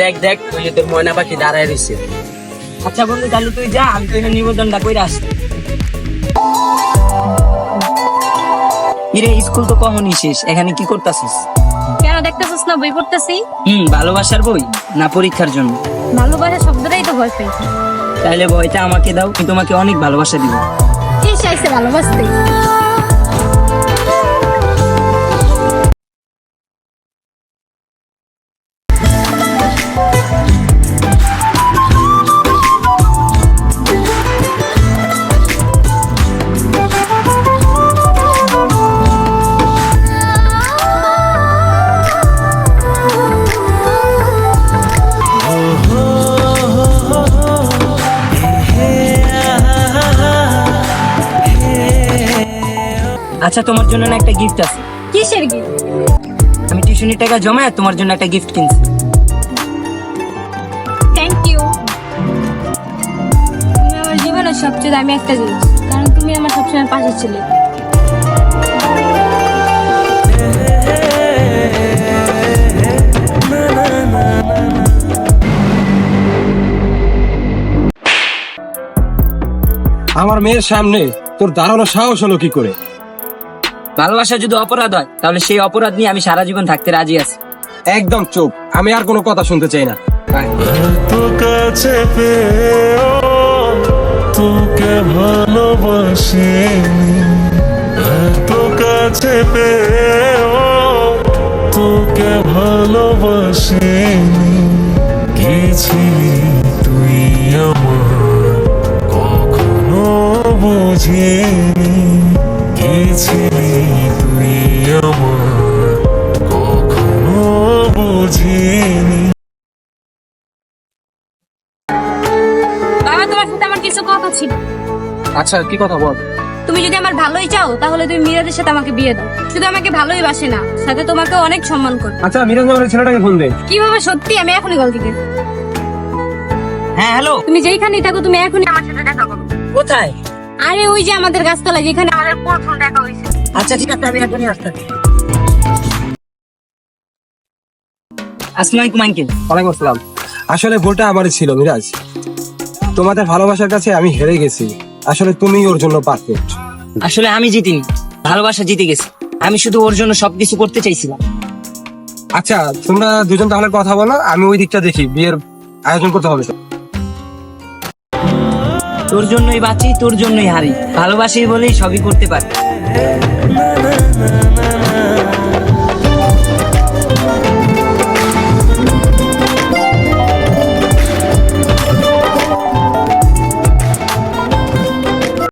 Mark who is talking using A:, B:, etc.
A: দেখ দেখ ওই যে তোর ময়না পাখি দাঁড়ায় রয়েছে আচ্ছা বন্ধু তাহলে তুই যা আমি তো এখানে নিবেদনটা করে আসি ইরে স্কুল তো কখনই শেষ এখানে কি করতেছিস?
B: কেন দেখতেছিস না বই পড়তেছি?
A: হুম ভালোবাসার বই না পরীক্ষার জন্য?
B: ভালোবাসা শব্দটাই তো ভয় পেয়েছি
A: তাইলে বইটা আমাকে দাও আমি তোমাকে অনেক ভালোবাসা দিব।
B: কে চাইছে ভালোবাসতে?
A: আচ্ছা তোমার জন্য না একটা গিফট আছে।
B: কিসের গিফট
A: আমি টিউশনি টাকা জমায় তোমার জন্য একটা গিফট কিনছি।
B: থ্যাংক ইউ তুমি আমার জীবনের সবচেয়ে দামি একটা জিনিস কারণ তুমি আমার সবসময় পাশে ছিলে।
C: আমার মেয়ের সামনে তোর দাঁড়ানো সাহস হলো কি করে?
A: ভালোবাসা যদি অপরাধ হয় তাহলে সেই অপরাধ নিয়ে আমি সারা জীবন থাকতে রাজি আছি।
C: একদম চুপ। আমি আর কোনো কথা শুনতে চাই না।
D: কাছে পেয়েও তোকে ভালোবাসিনি এত কাছে পেয়েও তোকে ভালোবাসিনি গেছিলি তুই আমার কখনো বুঝিনি। গেছিলি
B: কিছু কথা ছিল।
C: আচ্ছা কি কথা বল?
B: তুমি যদি আমার ভালোই চাও তাহলে তুমি মিরাজের সাথে আমাকে বিয়ে দাও। শুধু আমাকে ভালোই বাসে না সাথে তোমাকে অনেক সম্মান করে
C: আচ্ছা মিরাজ নামের ছেলেটাকে ফোন দে।
B: কীভাবে সত্যি? আমি এখনই গল দিকে
A: হ্যাঁ হ্যালো।
B: তুমি যেইখানেই থাকো তুমি এখনই আমার সাথে দেখা করো।
A: কোথায়?
B: আরে ওই যে আমাদের গাছতলা যেখানে আমাদের প্রথম দেখা হয়েছে।
A: আচ্ছা ঠিক আছে আমি এখনই আসতেছি আসসালামু আলাইকুম আঙ্কেল।
C: ওয়ালাইকুম আসসালাম। আসলে ভুলটা আমারই ছিল মিরাজ। তোমাদের ভালোবাসার কাছে আমি হেরে গেছি। আসলে তুমি ওর জন্য পারফেক্ট
A: আসলে আমি জিতিনি। ভালোবাসা জিতে গেছে। আমি শুধু ওর জন্য সবকিছু করতে চাইছিলাম।
C: আচ্ছা তোমরা দুজন তাহলে কথা বলো আমি ওই দিকটা দেখি। বিয়ের আয়োজন করতে হবে
A: তোর জন্যই বাঁচি তোর জন্যই হারি। ভালোবাসি বলেই সবই করতে পারি।